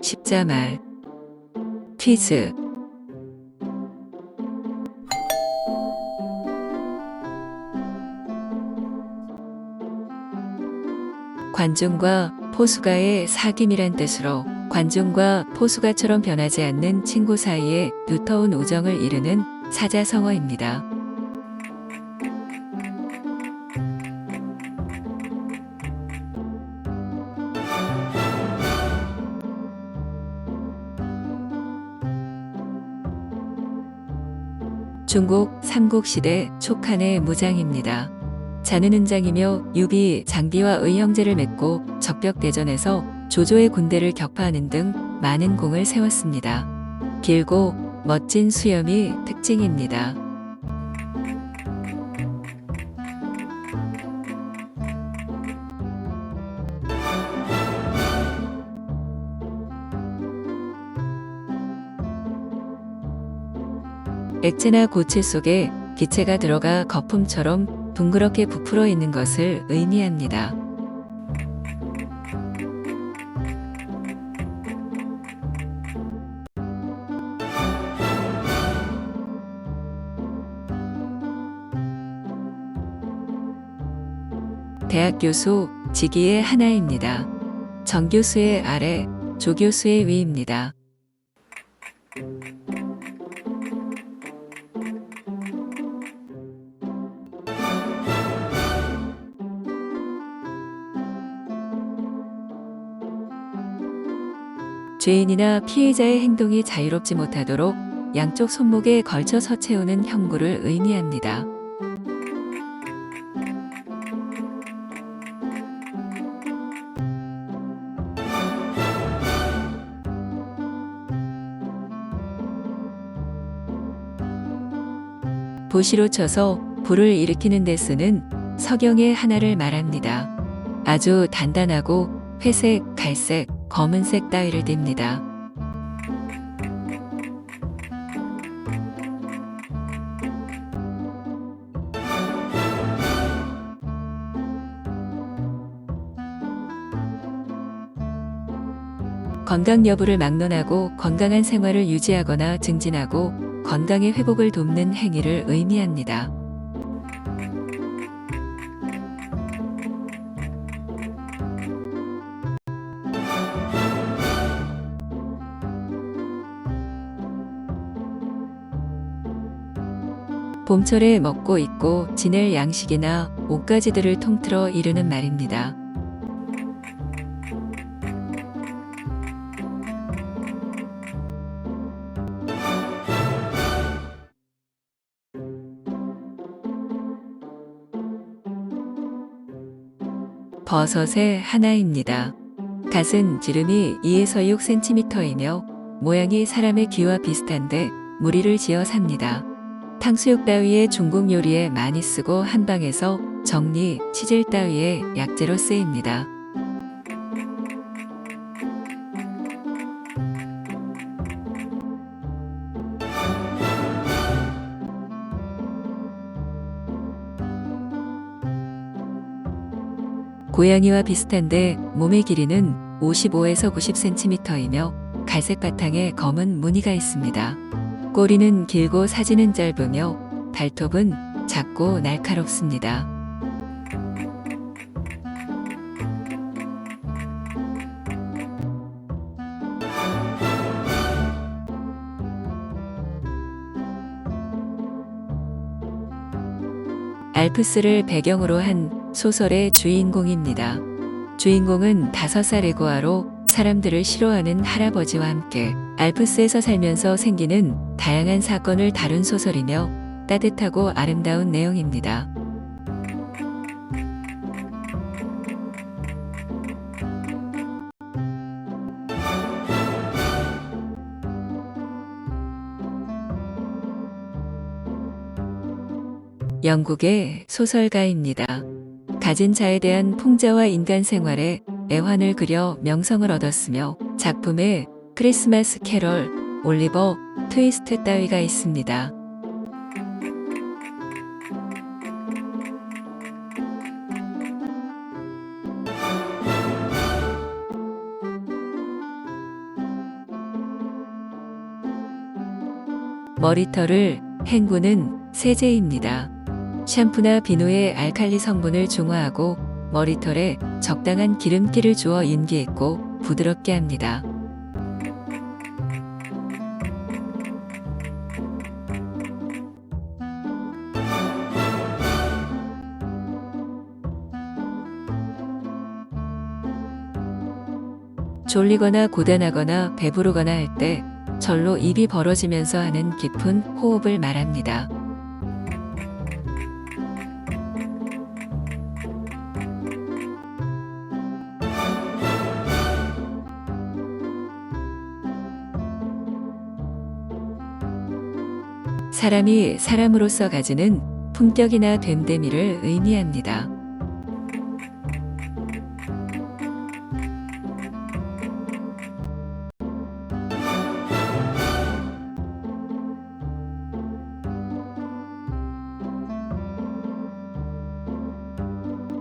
십자말 퀴즈 관중과 포수가의 사귐이란 뜻으로 관중과 포수가처럼 변하지 않는 친구 사이에 두터운 우정을 이루는 사자성어입니다. 중국 삼국시대 촉한의 무장입니다. 자는 은장이며 유비, 장비와 의형제를 맺고 적벽대전에서 조조의 군대를 격파하는 등 많은 공을 세웠습니다. 길고 멋진 수염이 특징입니다. 액체나 고체 속에 기체가 들어가 거품처럼 둥그렇게 부풀어 있는 것을 의미합니다. 대학 교수 직위의 하나입니다. 정 교수의 아래, 조 교수의 위입니다. 죄인이나 피해자의 행동이 자유롭지 못하도록 양쪽 손목에 걸쳐서 채우는 형구를 의미합니다. 보시로 쳐서 불을 일으키는 데 쓰는 석영의 하나를 말합니다. 아주 단단하고 회색, 갈색, 검은색 따위를 띱니다. 건강 여부를 막론하고 건강한 생활을 유지하거나 증진하고 건강의 회복을 돕는 행위를 의미합니다. 봄철에 먹고 입고 지낼 양식이나 옷가지들을 통틀어 이르는 말입니다. 버섯의 하나입니다. 갓은 지름이 2에서 6cm이며 모양이 사람의 귀와 비슷한데 무리를 지어 삽니다. 탕수육 따위의 중국 요리에 많이 쓰고 한방에서 정리, 치질 따위의 약재로 쓰입니다. 고양이와 비슷한데 몸의 길이는 55에서 90cm이며 갈색 바탕에 검은 무늬가 있습니다. 꼬리는 길고 사지는 짧으며 발톱은 작고 날카롭습니다. 알프스를 배경으로 한 소설의 주인공입니다. 주인공은 다섯 살의 고아로 사람들을 싫어하는 할아버지와 함께 알프스에서 살면서 생기는 다양한 사건을 다룬 소설이며 따뜻하고 아름다운 내용입니다. 영국의 소설가입니다. 가진 자에 대한 풍자와 인간 생활에 애환을 그려 명성을 얻었으며 작품에 크리스마스 캐럴, 올리버, 트위스트 따위가 있습니다. 머리털을 헹구는 세제입니다. 샴푸나 비누의 알칼리 성분을 중화하고 머리털에 적당한 기름기를 주어 인기있고 부드럽게 합니다. 졸리거나 고단하거나 배부르거나 할 때 절로 입이 벌어지면서 하는 깊은 호흡을 말합니다. 사람이 사람으로서 가지는 품격이나 됨됨이를 의미합니다.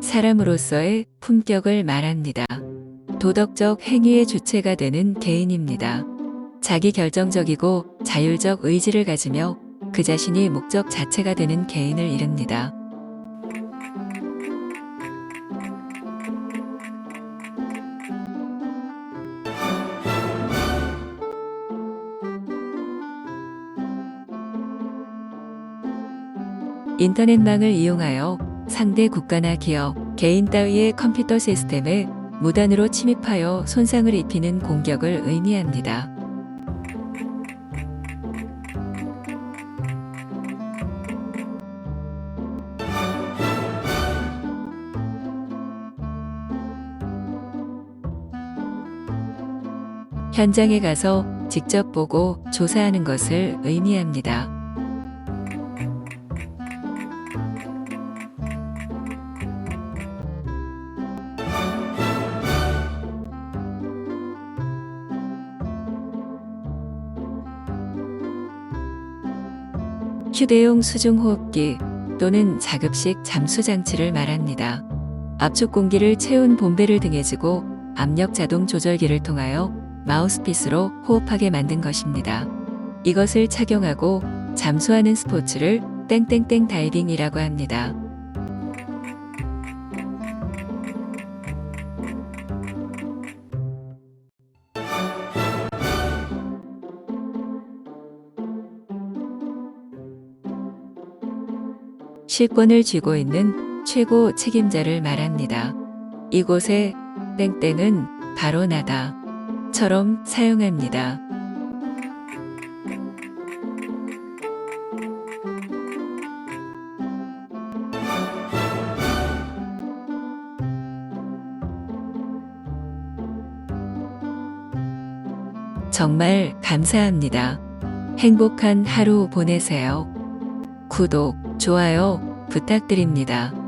사람으로서의 품격을 말합니다. 도덕적 행위의 주체가 되는 개인입니다. 자기 결정적이고 자율적 의지를 가지며 그 자신이 목적 자체가 되는 개인을 이릅니다. 인터넷망을 이용하여 상대 국가나 기업, 개인 따위의 컴퓨터 시스템에 무단으로 침입하여 손상을 입히는 공격을 의미합니다. 현장에 가서 직접 보고 조사하는 것을 의미합니다. 휴대용 수중호흡기 또는 자급식 잠수 장치를 말합니다. 압축 공기를 채운 bom배를 등에 지고 압력 자동 조절기를 통하여 마우스피스로 호흡하게 만든 것입니다. 이것을 착용하고 잠수하는 스포츠를 땡땡땡 다이빙이라고 합니다. 실권을 쥐고 있는 최고 책임자를 말합니다. 이곳에 땡땡은 바로 나다. 처럼 사용합니다. 정말 감사합니다. 행복한 하루 보내세요. 구독, 좋아요 부탁드립니다.